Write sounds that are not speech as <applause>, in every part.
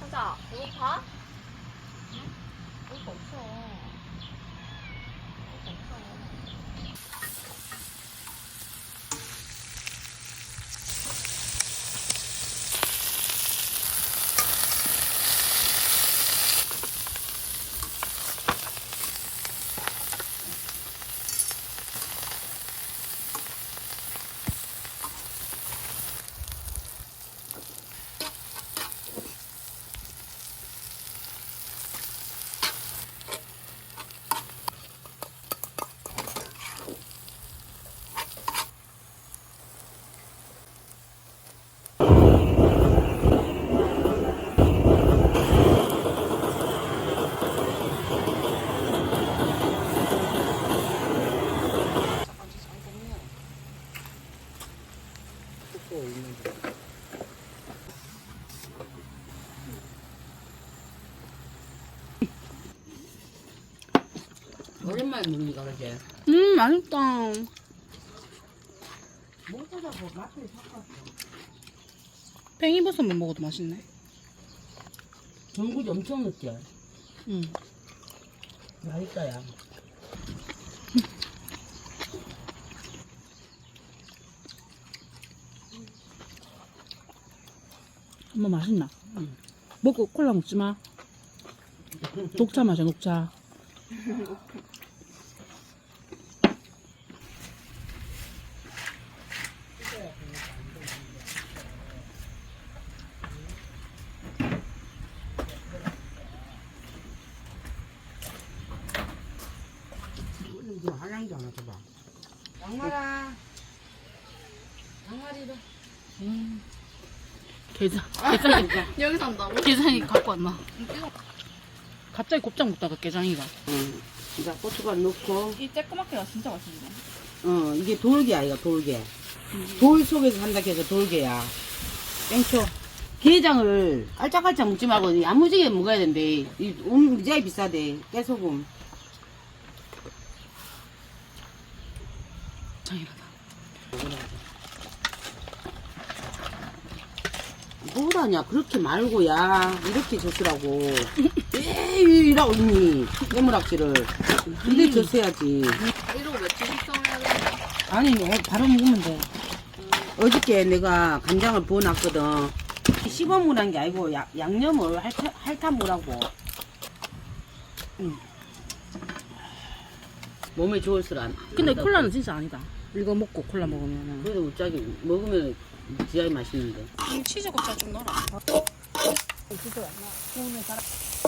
하자. 배고파? 오랜만에 먹으니까 그러지. 음 맛있다. 먹다가 뭐 맛을 섞었어. 팽이버섯만 먹어도 맛있네. 전구지 엄청 넣지. 응. 맛있다, 야. <laughs> 엄마 맛있나? 응. 먹고 콜라 먹지 마. 녹차 마셔 녹차. <laughs> 이거 하얀게 하나 줘봐. 양말아. 양말이로. 음. 계산 계산이 여기 산다고? 계산이 갖고 왔나? 갑자기 곱창 먹다가 게장이가. 응. 이제 고춧가루 넣고. 이 쬐끄맣게가 진짜 맛있네. 어, 이게 돌개야, 이거 돌개. 돌 속에서 산다 해서 돌개야. 땡초. 게장을 깔짝깔짝 먹지 말고 야무지게 먹어야 된대. 이 음, 굉장히 비싸대. 깨소금. 장이라다. 뭐라냐, 그렇게 말고야. 이렇게 줬으라고. 에이라고 있니. 깨물악지를. 근데 줬어야지. 이러고 며칠 숙성해야 돼? 아니 어, 바로 먹으면 돼. 어저께 내가 간장을 부어놨거든. 씹어무란 게 아니고 야- 양념을 핥아, 핥아무라고. 응. 몸에 좋을수란. 근데 콜라는 진짜 아니다. 이거 먹고 콜라 먹으면은. 그래도 우짜기 먹으면 지하이 맛있는데. 이 치즈 곱창 좀 넣어라. 음.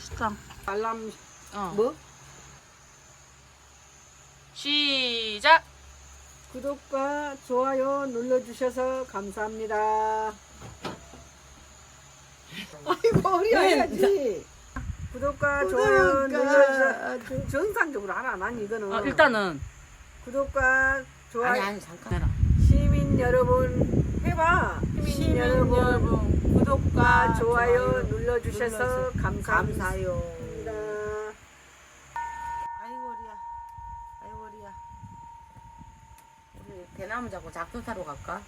맛있다. 알람 어. 뭐? 시작. 구독과 좋아요 눌러주셔서 감사합니다. <laughs> 아이고 허리 해야지. 구독과 좋아요 눌러주셔서 정상적으로 하라 난 이거는 아, 일단은 구독과 좋아요 아니 아니 잠깐. 시민 여러분 해봐 시민, 여러분, 구독과 좋아요 눌러주셔서 감사합니다. 감사요. 아이고 어리야. 아이고 어리야. 우리 대나무 잡고 작두 타러 갈까?